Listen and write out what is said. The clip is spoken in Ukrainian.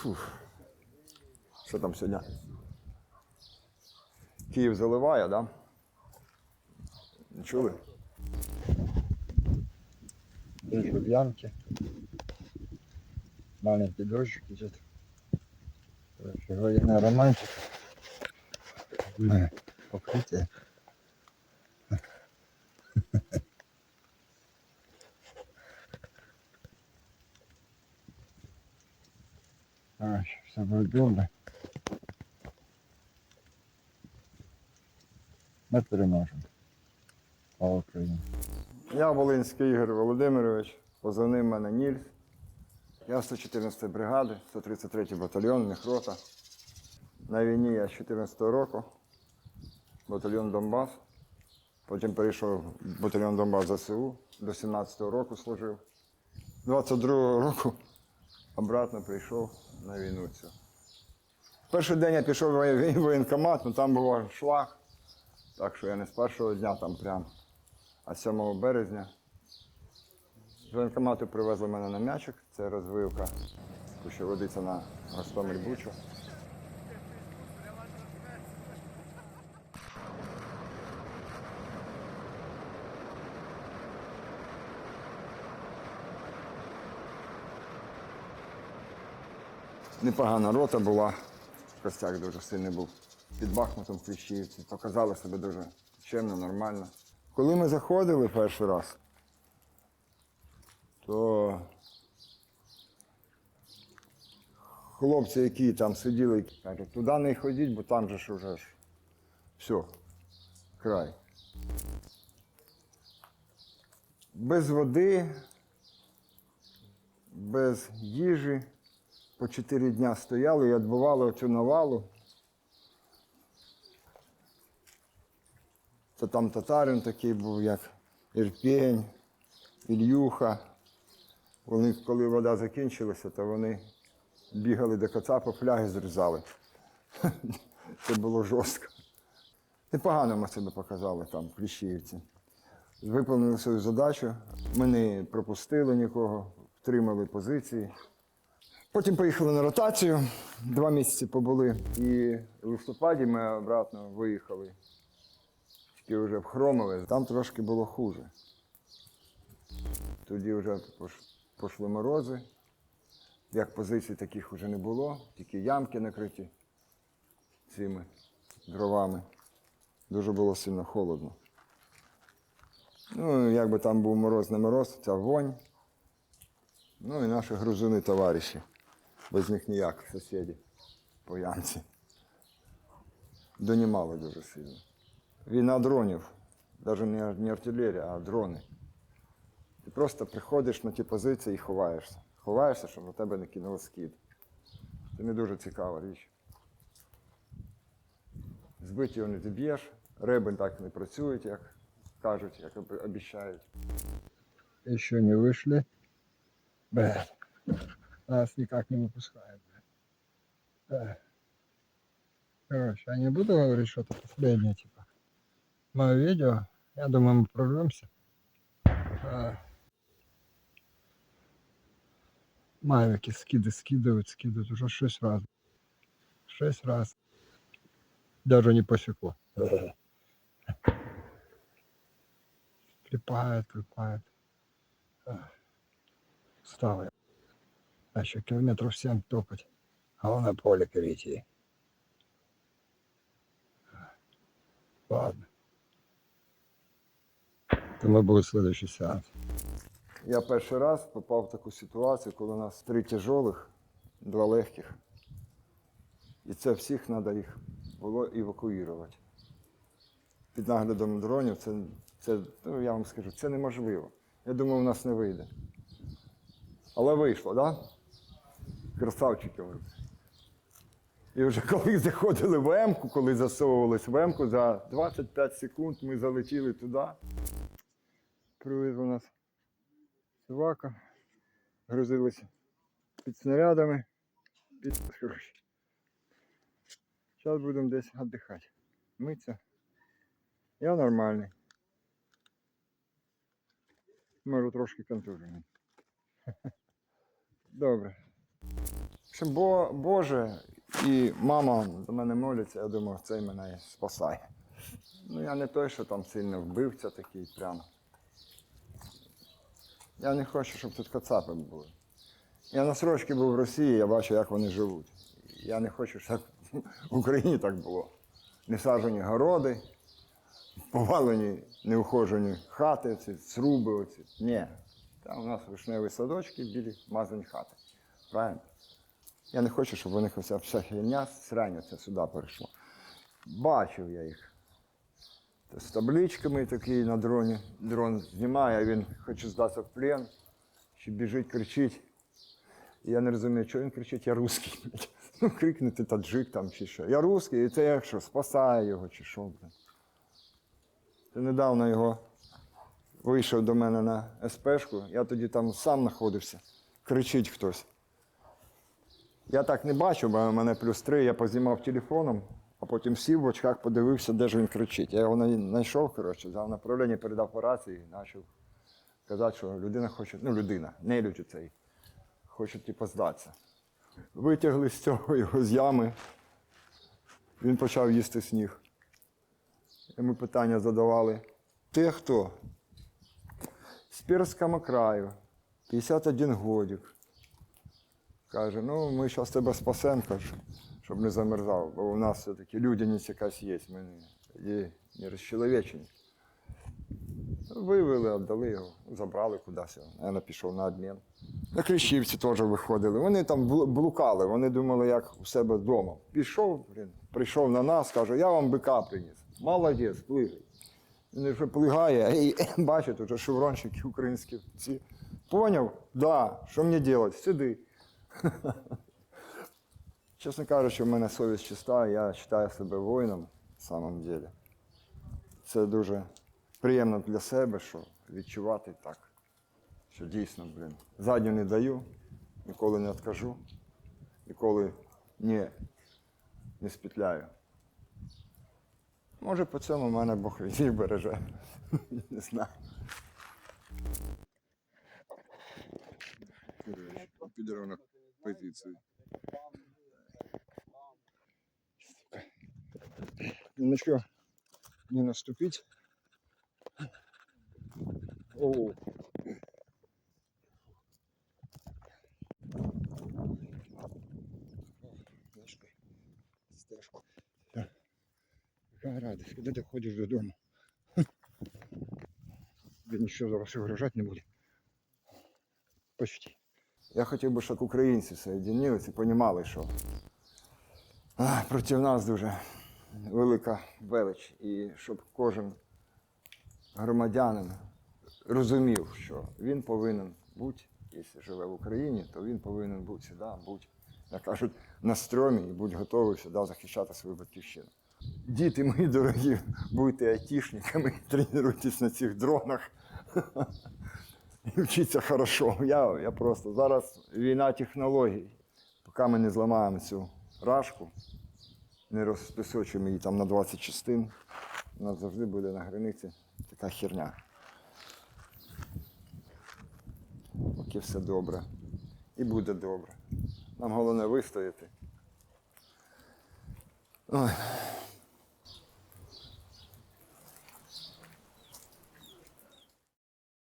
Фух. Що там сьогодні? Київ заливає, да? Не чули? Лубянки. Маленький дождик идет. Короче, военная романтика. Мы покрытие. Короче, все добре. Ми переможемо. Слава Україні. Я Волинський Ігор Володимирович, позивний мене Нільс. Я 114 бригади, 133 батальйон, міхрота. На війні я з 14 року, батальйон Донбас. Потім перейшов батальйон Донбас ЗСУ, до 17 року служив. 22 року обратно прийшов на війну цю. Перший день я пішов в воєнкомат, ну там був шлаг. Так що я не з першого дня там прям. А 7 березня з воєнкомату привезли мене на м'ячик, це розвивка, що водиться на Гостомель Бучу. Непогана рота була, костяк дуже сильний був. Під Бахмутом Кліщівці. Показали себе дуже чемно, нормально. Коли ми заходили перший раз, то хлопці, які там сиділи, кажуть, туди не ходіть, бо там же ж уже ж все, край. Без води, без їжі. По чотири дня стояли і відбивали цю навалу. Та там татарин такий був, як Ірпень, Ільюха. Вони, коли вода закінчилася, то вони бігали до Кацапа, фляги зрізали. Це було жорстко. Непогано ми себе показали там, в Кліщіївці. Виповнили свою задачу. Ми не пропустили нікого, втримали позиції. Потім поїхали на ротацію, два місяці побули. І в листопаді ми обратно виїхали. Тільки вже в Хромове. Там трошки було хуже. Тоді вже пішли морози. Як позицій таких вже не було, тільки ямки накриті цими дровами. Дуже було сильно холодно. Ну, як би там був мороз, не мороз, ця вонь. Ну і наші грузини товариші. Без них ніяк, сусіді по ямці. Донімали дуже сильно. Війна дронів, навіть не, артилерія, а дрони. Ти просто приходиш на ті позиції і ховаєшся. Ховаєшся, щоб на тебе не кинули скид. Це не дуже цікава річ. Збиті його не зіб'єш, риби так не працюють, як кажуть, як об- обіцяють. Еще не вышли. Блядь. Нас никак не выпускают. Короче, я не буду говорить что-то последнее, типа. Мое видео. Я думаю, мы прорвемся. А. Мавики скиды скидывают, скидывают уже шесть раз. Шесть раз. Даже не посекло. Клепает, клепает. Встал я. А еще километров семь топать. А он на поле перейти. Ладно. Думаю, будет следующий сеанс. Я перший раз попав в таку ситуацію, коли у нас три тяжелих, два легких. І це всіх треба їх було евакуювати. Під наглядом дронів це, це ну, я вам скажу, це неможливо. Я думаю, у нас не вийде. Але вийшло, так? Да? Красавчики. І вже коли заходили в М-ку, коли засовувались в М-ку, за 25 секунд ми залетіли туди. Привезли нас собака, грузилися під снарядами, під. Зараз будемо десь віддихати. Митися. Я нормальний. Може трошки контужений. Добре. Що Бо, Боже і мама до мене моляться, я думаю, цей мене спасає. Ну, я не той, що там сильно вбивця такий прямо. Я не хочу, щоб тут кацапи були. Я на срочці був в Росії, я бачу, як вони живуть. Я не хочу, щоб в Україні так було. Не саджені городи, повалені, неухожені хати, ці сруби оці. Ні. Там у нас вишневі садочки, білі мазані хати. Правильно? Я не хочу, щоб у них оця вся херня срання сюди перейшло. Бачив я їх. З табличками такий на дроні. Дрон знімає, він хоче здатися в плен, чи біжить, кричить. І я не розумію, що він кричить, я русський. Ну, крикнути таджик там чи що. Я русський, і це як що, спасає його чи що. блядь. Це недавно його вийшов до мене на СПшку, я тоді там сам знаходився. Кричить хтось. Я так не бачу, бо в мене плюс три, я познімав телефоном, а потім сів в очках, подивився, де ж він кричить. Я його знайшов, коротше, взяв направлення, передав по рації і почав казати, що людина хоче, ну людина, не люди цей, хоче типу здатися. Витягли з цього його з ями, він почав їсти сніг. Йому питання задавали. Ти хто? З Пірського краю, 51 годик. Каже, ну ми зараз тебе спасемо, каже, щоб не замерзав, бо у нас все-таки людяність якась є, ми не, не розчеловечені. Вивели, віддали його, забрали кудись. Я пішов на обмін. На Кліщівці теж виходили. Вони там блукали, вони думали, як у себе вдома. Пішов, блін, прийшов на нас, каже, я вам бика приніс. Молодець, плигай. Він вже плигає, і бачить, уже шеврончики українські. Ці. Поняв? Да. Що мені робити? Сиди. Чесно кажучи, в мене совість чиста, я вважаю себе воїном в самом деле. Це дуже приємно для себе, що відчувати так. Що дійсно, блін, задню не даю, ніколи не відкажу, ніколи не, не спітляю. Може, по цьому мене Бог і береже. Не знаю. Підеров на позиції. Ну что, не наступить. О. Стежку. Стежку. Так. Яка радість, коли ти ходиш додому. Де нічого зараз вигрожати не буде. Почти. Я хотів би, щоб українці соєдинилися і розуміли, що проти нас дуже велика велич. І щоб кожен громадянин розумів, що він повинен бути, якщо живе в Україні, то він повинен бути сюди, бути, як кажуть, на стромі і бути готовий сюди захищати свою батьківщину. Діти мої дорогі, будьте айтішниками, тренуйтесь на цих дронах. І вчіться хорошо. Я, я просто зараз війна технологій. Поки ми не зламаємо цю рашку, не розписочуємо її там на 20 частин, у нас завжди буде на границі така херня. Поки все добре. І буде добре. Нам головне вистояти. Ой.